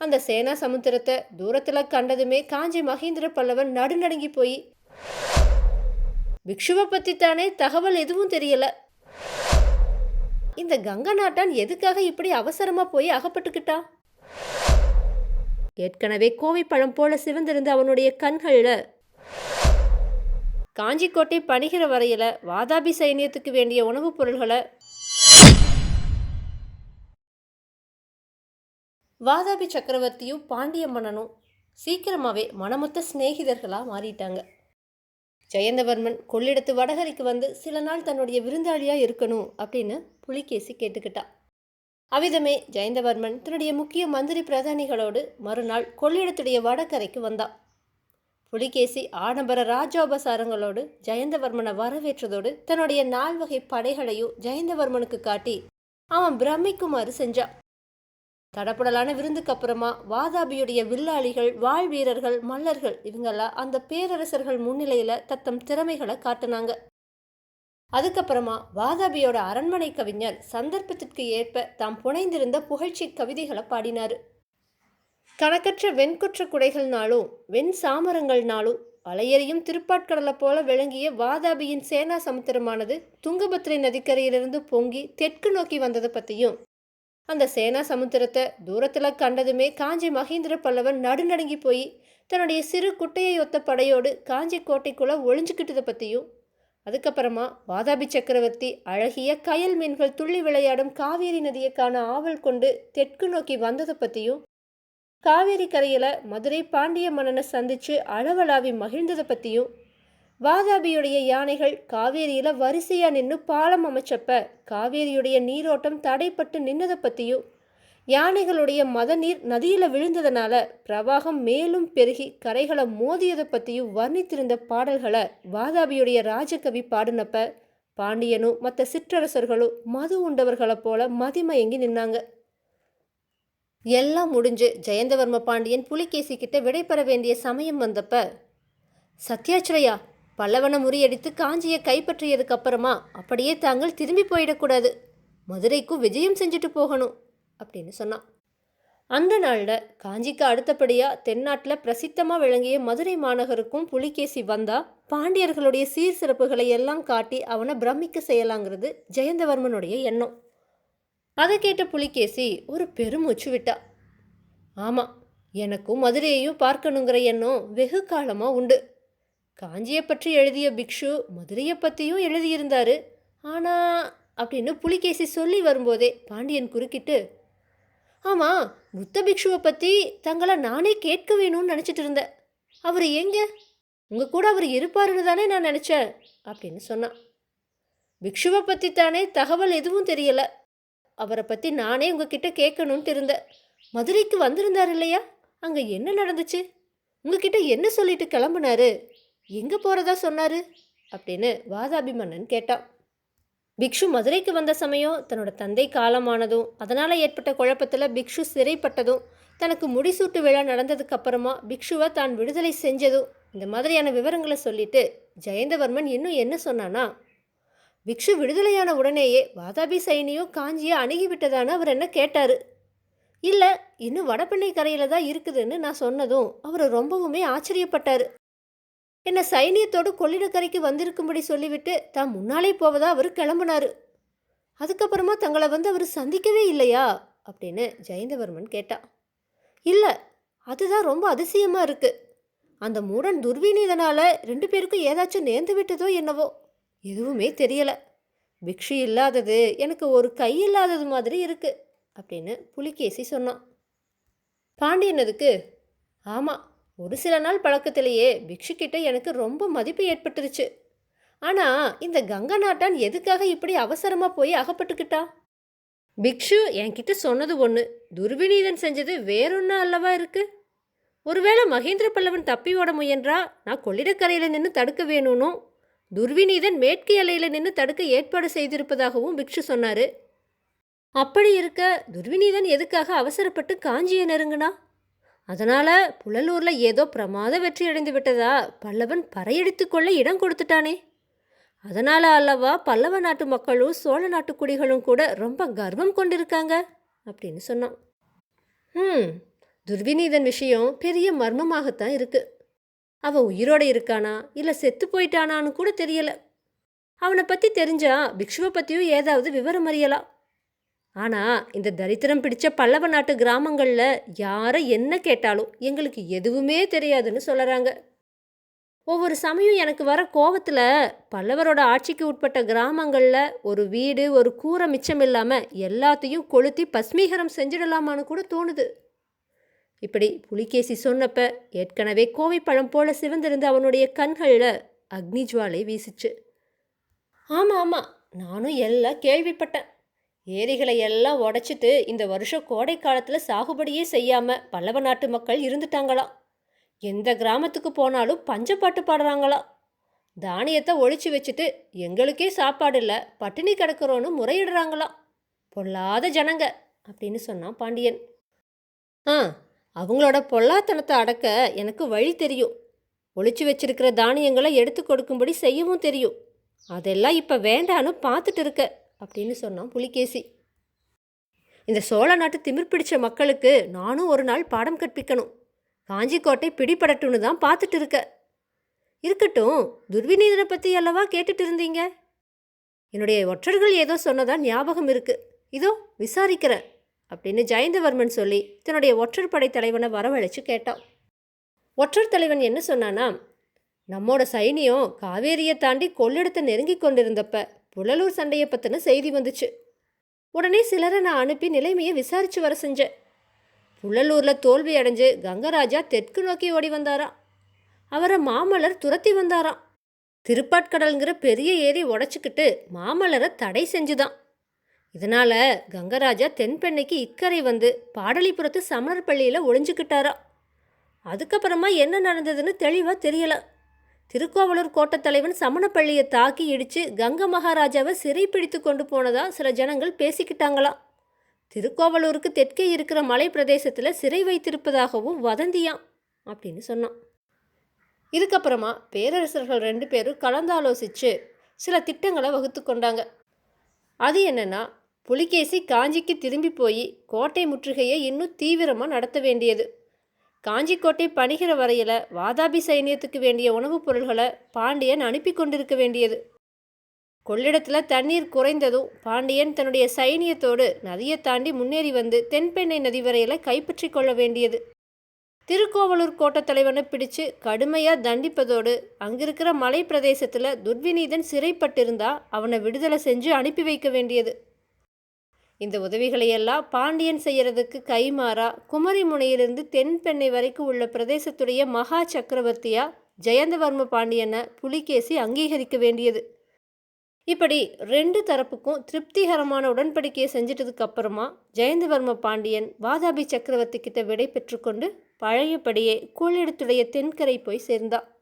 அந்த சேனா சமுத்திரத்தை தூரத்தில் கண்டதுமே காஞ்சி மகேந்திர பல்லவன் நடுநடுங்கி போய் பிக்ஷுவை பற்றி தானே தகவல் எதுவும் தெரியல. இந்த கங்கை நாட்டான் எதுக்காக இப்படி அவசரமாக போய் அகப்பட்டுக்கிட்டா? ஏற்கனவே கோவைப்பழம் போல சிவந்திருந்த அவனுடைய கண்களில் காஞ்சிக்கோட்டை பணிகிற வரையில் வாதாபி சைனியத்துக்கு வேண்டிய உணவுப் பொருள்களை வாதாபி சக்கரவர்த்தியும் பாண்டிய மன்னனும் சீக்கிரமாகவே மனமொத்த சிநேகிதர்களாக மாறிட்டாங்க. ஜெயந்தவர்மன் கொள்ளிடத்து வடகரைக்கு வந்து சில நாள் தன்னுடைய விருந்தாளியாக இருக்கணும் அப்படின்னு புலிகேசி கேட்டுக்கிட்டா. அவ்விதமே ஜெயந்தவர்மன் தன்னுடைய முக்கிய மந்திரி பிரதானிகளோடு மறுநாள் கொள்ளிடத்துடைய வடகரைக்கு வந்தான் புலிகேசி ஆடம்பர ராஜோபசாரங்களோடு ஜெயந்தவர்மனை வரவேற்றதோடு தன்னுடைய நால்வகை படைகளையும் ஜெயந்தவர்மனுக்கு காட்டி அவன் பிரமிக்குமாறு செஞ்சான் தடப்படலான விருந்துக்கு அப்புறமா வாதாபியுடைய வில்லாளிகள் வாழ் வீரர்கள் மல்லர்கள் இவங்கெல்லாம் அந்த பேரரசர்கள் முன்னிலையில தத்தம் திறமைகளை காட்டினாங்க. அதுக்கப்புறமா வாதாபியோட அரண்மனை கவிஞர் சந்தர்ப்பத்திற்கு ஏற்ப தாம் புனைந்திருந்த புகழ்ச்சி கவிதைகளை பாடினார். கணக்கற்ற வெண்குற்ற குடைகள்னாலும் வெண் சாமரங்கள்னாலும் அலையறியும் திருப்பாட்கடலை போல விளங்கிய வாதாபியின் சேனா சமுத்திரமானது துங்கபத்ரை நதிக்கரையிலிருந்து பொங்கி தெற்கு நோக்கி வந்ததை பற்றியும் அந்த சேனா சமுத்திரத்தை தூரத்தில் கண்டதுமே காஞ்சி மகேந்திர பல்லவன் நடுநடுங்கி போய் தன்னுடைய சிறு குட்டையை ஒத்த படையோடு காஞ்சி கோட்டைக்குள்ளே ஒளிஞ்சுக்கிட்டதை பற்றியும் அதுக்கப்புறமா வாதாபி சக்கரவர்த்தி அழகிய கயல் மீன்கள் துள்ளி விளையாடும் காவேரி நதியை காண ஆவல் கொண்டு தெற்கு நோக்கி வந்ததை பற்றியும் காவேரி கரையில் மதுரை பாண்டிய மன்னனை சந்தித்து அளவலாவி மகிழ்ந்ததை பற்றியும் வாதாபியுடைய யானைகள் காவேரியில் வரிசையாக நின்று பாலம் அமைச்சப்ப காவேரியுடைய நீரோட்டம் தடைப்பட்டு நின்னதை பற்றியும் யானைகளுடைய மத நீர் நதியில் விழுந்ததுனால பிரவாகம் மேலும் பெருகி கரைகளை மோதியதை பற்றியும் வர்ணித்திருந்த பாடல்களை வாதாபியுடைய ராஜகவி பாடினப்ப பாண்டியனும் மற்ற சிற்றரசர்களும் மது உண்டவர்களை போல மதிமயங்கி நின்னாங்க. எல்லாம் முடிஞ்சு ஜெயந்தவர்ம பாண்டியன் புலிகேசி கிட்ட விடைபெற வேண்டிய சமயம் வந்தப்ப சத்யாச்சிரையா பல்லவனை முறியடித்து காஞ்சியை கைப்பற்றியதுக்கு அப்புறமா அப்படியே தாங்கள் திரும்பி போயிடக்கூடாது. மதுரைக்கும் விஜயம் செஞ்சுட்டு போகணும் அப்படின்னு சொன்னான். அந்த நாளில் காஞ்சிக்கு அடுத்தபடியாக தென்னாட்டில் பிரசித்தமாக விளங்கிய மதுரை மாநகருக்கும் புலிகேசி வந்தா பாண்டியர்களுடைய சீர் சிறப்புகளை எல்லாம் காட்டி அவனை பிரமிக்க செய்யலாங்கிறது ஜெயந்தவர்மனுடைய எண்ணம். அதை கேட்ட புலிகேசி ஒரு பெருமூச்சு விட்டா. ஆமாம் எனக்கும் மதுரையையும் பார்க்கணுங்கிற எண்ணம் வெகு காலமாக உண்டு. காஞ்சியை பற்றி எழுதிய பிக்ஷு மதுரையை பற்றியும் எழுதியிருந்தார். ஆனால் அப்படின்னு புலிகேசி சொல்லி வரும்போதே பாண்டியன் குறுக்கிட்டு ஆமாம் புத்த பிக்ஷுவை பற்றி தங்களை நானே கேட்க வேணும்னு நினச்சிட்டு இருந்தேன். அவர் எங்க? உங்கள் கூட அவர் இருப்பாருன்னு தானே நான் நினச்சேன் அப்படின்னு சொன்னான் பிக்ஷுவை பற்றி தானே தகவல் எதுவும் தெரியலை. அவரை பற்றி நானே உங்ககிட்ட கேட்கணுன்ட்டு இருந்தேன். மதுரைக்கு வந்திருந்தார் இல்லையா? அங்கே என்ன நடந்துச்சு? உங்ககிட்ட என்ன சொல்லிட்டு கிளம்புனாரு? எங்கே போகிறதா சொன்னார்? அப்படின்னு வாதாபி மன்னன் கேட்டான். பிக்ஷு மதுரைக்கு வந்த சமயம் தன்னோட தந்தை காலமானதும் அதனால் ஏற்பட்ட குழப்பத்தில் பிக்ஷு சிறைப்பட்டதும் தனக்கு முடிசூட்டு விழா நடந்ததுக்கு அப்புறமா பிக்ஷுவை தான் விடுதலை செஞ்சதும் இந்த மாதிரியான விவரங்களை சொல்லிட்டு ஜெயந்தவர்மன் இன்னும் என்ன சொன்னானா பிக்ஷு விடுதலையான உடனேயே வாதாபி சைனியும் காஞ்சியை அணுகிவிட்டதான்னு அவர் என்ன கேட்டார். இல்லை இன்னும் வடபெண்ணை கரையில் தான் இருக்குதுன்னு நான் சொன்னதும் அவர் ரொம்பவுமே ஆச்சரியப்பட்டார். என்னை சைனியத்தோடு கொள்ளிடக்கரைக்கு வந்திருக்கும்படி சொல்லிவிட்டு தான் முன்னாலே போவதா அவர் கிளம்புனாரு. அதுக்கப்புறமா தங்களை வந்து அவர் சந்திக்கவே இல்லையா? அப்படின்னு ஜெயந்தவர்மன் கேட்டா. இல்லை அதுதான் ரொம்ப அதிசயமாக இருக்கு. அந்த மூடன் துர்விநீதனால ரெண்டு பேருக்கும் ஏதாச்சும் நேர்ந்து விட்டதோ என்னவோ? எதுவுமே தெரியலை. பிக்ஷு இல்லாதது எனக்கு ஒரு கை இல்லாதது மாதிரி இருக்குது அப்படின்னு புலிகேசி சொன்னான். பாண்டியனதுக்கு ஆமாம் ஒரு சில நாள் பழக்கத்திலேயே பிக்ஷுக்கிட்ட எனக்கு ரொம்ப மதிப்பு ஏற்பட்டுருச்சு. ஆனால் இந்த கங்கா நாட்டான் எதுக்காக இப்படி அவசரமாக போய் அகப்பட்டுக்கிட்டா? பிக்ஷு என்கிட்ட சொன்னது ஒன்று துர்விநீதன் செஞ்சது வேறொன்னா அல்லவா இருக்கு? ஒருவேளை மகேந்திர பல்லவன் தப்பி ஓட முயன்றா? நான் கொள்ளிடக்கரையில் நின்று தடுக்க வேணும்னும் துர்விநீதன் மேற்கு எல்லையில் நின்று தடுக்க ஏற்பாடு செய்திருப்பதாகவும் பிக்ஷு சொன்னார். அப்படி இருக்க துர்விநீதன் எதுக்காக அவசரப்பட்டு காஞ்சியை நெருங்கினா? அதனால் புலலூரில் ஏதோ பிரமாத வெற்றி அடைந்து விட்டதா? பல்லவன் பறையடித்து கொள்ள இடம் கொடுத்துட்டானே. அதனால் அல்லவா பல்லவ நாட்டு மக்களும் சோழ நாட்டு குடிகளும் கூட ரொம்ப கர்வம் கொண்டிருக்காங்க? அப்படின்னு சொன்னான். ம் துர்விநீதன் விஷயம் பெரிய மர்மமாகத்தான் இருக்குது அவன் உயிரோடு இருக்கானா? இல்லை செத்து போயிட்டானான்னு கூட தெரியலை. அவனை பற்றி தெரிஞ்சா பிக்ஷுவை பற்றியும் ஏதாவது விவரம் அறியலாம். ஆனால் இந்த தரித்திரம் பிடிச்ச பல்லவ நாட்டு கிராமங்களில் யாரை என்ன கேட்டாலும் எங்களுக்கு எதுவுமே தெரியாதுன்னு சொல்கிறாங்க ஒவ்வொரு சமயம் எனக்கு வர கோவத்தில் பல்லவரோட ஆட்சிக்கு உட்பட்ட கிராமங்களில் ஒரு வீடு ஒரு கூரை மிச்சம் இல்லாமல் எல்லாத்தையும் கொளுத்தி பஸ்மீகரம் செஞ்சிடலாமான்னு கூட தோணுது. இப்படி புலிகேசி சொன்னப்ப ஏற்கனவே கோவைப்பழம் போல சிவந்திருந்த அவனுடைய கண்களில் அக்னி ஜுவாலை வீசிச்சு. ஆமாம் ஆமாம் நானும் எல்லாம் கேள்விப்பட்டேன். ஏரிகளை எல்லாம் உடைச்சிட்டு இந்த வருஷம் கோடை காலத்தில் சாகுபடியே செய்யாமல் பல்லவ நாட்டு மக்கள் இருந்துட்டாங்களாம். எந்த கிராமத்துக்கு போனாலும் பஞ்சப்பாட்டு பாடுறாங்களாம். தானியத்தை ஒழிச்சு வச்சுட்டு எங்களுக்கே சாப்பாடு இல்லை பட்டினி கிடக்கிறோன்னு முறையிடுறாங்களாம். பொல்லாத ஜனங்க அப்படின்னு சொன்னான் பாண்டியன். ஆ அவங்களோட பொல்லாத்தனத்தை அடக்க எனக்கு வழி தெரியும். ஒழிச்சு வச்சிருக்கிற தானியங்களை எடுத்து கொடுக்கும்படி செய்யவும் தெரியும். அதெல்லாம் இப்போ வேண்டான்னு பார்த்துட்டு இருக்க. அப்படின்னு சொன்னான் புலிகேசி. இந்த சோழ நாட்டு திமிர் பிடிச்ச மக்களுக்கு நானும் ஒரு நாள் பாடம் கற்பிக்கணும். காஞ்சிக்கோட்டை பிடிபடட்டும்னு தான் பார்த்துட்டு இருக்க. இருக்கட்டும் துர்விநீதனை பற்றி அல்லவா கேட்டுட்டு இருந்தீங்க? என்னுடைய ஒற்றர்கள் ஏதோ சொன்னதா ஞாபகம் இருக்கு. இதோ விசாரிக்கிறேன் அப்படின்னு ஜெயந்தவர்மன் சொல்லி தன்னுடைய ஒற்றர் படை தலைவனை வரவழைச்சு கேட்டான். ஒற்றர் தலைவன் என்ன சொன்னானா நம்மோட சைனியம் காவேரியை தாண்டி கொள்ளிடத்தை நெருங்கி கொண்டிருந்தப்ப புழலூர் சண்டையை பற்றின செய்தி வந்துச்சு. உடனே சிலரை நான் அனுப்பி நிலைமையை விசாரித்து வர செஞ்சேன். புள்ளலூரில் தோல்வி அடைஞ்சு கங்கராஜா தெற்கு நோக்கி ஓடி வந்தாராம். அவரை மாமல்லர் துரத்தி வந்தாராம். திருப்பாட்கடல்ங்கிற பெரிய ஏரி உடச்சிக்கிட்டு மாமல்லரை தடை செஞ்சுதான். இதனால் கங்கராஜா தென்பெண்ணைக்கு இக்கரை வந்து பாடலிபுரத்து சமணர் பள்ளியில் ஒளிஞ்சுக்கிட்டாராம். அதுக்கப்புறமா என்ன நடந்ததுன்னு தெளிவாக தெரியலை. திருக்கோவலூர் கோட்டத்தலைவன் சமணப்பள்ளியை தாக்கி இடித்து கங்க மகாராஜாவை சிறை பிடித்து கொண்டு போனதா சில ஜனங்கள் பேசிக்கிட்டாங்களாம் திருக்கோவலூருக்கு தெற்கே இருக்கிற மலை பிரதேசத்தில் சிறை வைத்திருப்பதாகவும் வதந்தியாம் அப்படின்னு சொன்னான். இதுக்கப்புறமா பேரரசர்கள் ரெண்டு பேரும் கலந்தாலோசித்து சில திட்டங்களை வகுத்து கொண்டாங்க. அது என்னென்னா புலிகேசி காஞ்சிக்கு திரும்பி போய் கோட்டை முற்றுகையை இன்னும் தீவிரமாக நடத்த வேண்டியது. காஞ்சிக்கோட்டை பணிகிற வரையில் வாதாபி சைனியத்துக்கு வேண்டிய உணவுப் பொருள்களை பாண்டியன் அனுப்பி கொண்டிருக்க வேண்டியது. கொள்ளிடத்தில் தண்ணீர் குறைந்ததும் பாண்டியன் தன்னுடைய சைனியத்தோடு நதியை தாண்டி முன்னேறி வந்து தென்பெண்ணை நதி வரையில் கைப்பற்றி கொள்ள வேண்டியது. திருக்கோவலூர் கோட்டத் தலைவனை பிடிச்சு கடுமையாக தண்டிப்பதோடு அங்கிருக்கிற மலை பிரதேசத்தில் துர்விநீதன் சிறைப்பட்டிருந்தா அவனை விடுதலை செஞ்சு அனுப்பி வைக்க வேண்டியது. இந்த உதவிகளையெல்லாம் பாண்டியன் செய்யறதுக்கு கைமாறா குமரி முனையிலிருந்து தென்பெண்ணை வரைக்கும் உள்ள பிரதேசத்துடைய மகா சக்கரவர்த்தியா ஜெயந்தவர்ம பாண்டியனை புலிகேசி அங்கீகரிக்க வேண்டியது. இப்படி ரெண்டு தரப்புக்கும் திருப்திகரமான உடன்படிக்கையை செஞ்சிட்டதுக்கு அப்புறமா ஜெயந்தவர்ம பாண்டியன் வாதாபி சக்கரவர்த்தி கிட்ட விடை பெற்றுக்கொண்டு பழையபடியே கூலிடத்துடைய தென்கரை போய் சேர்ந்தான்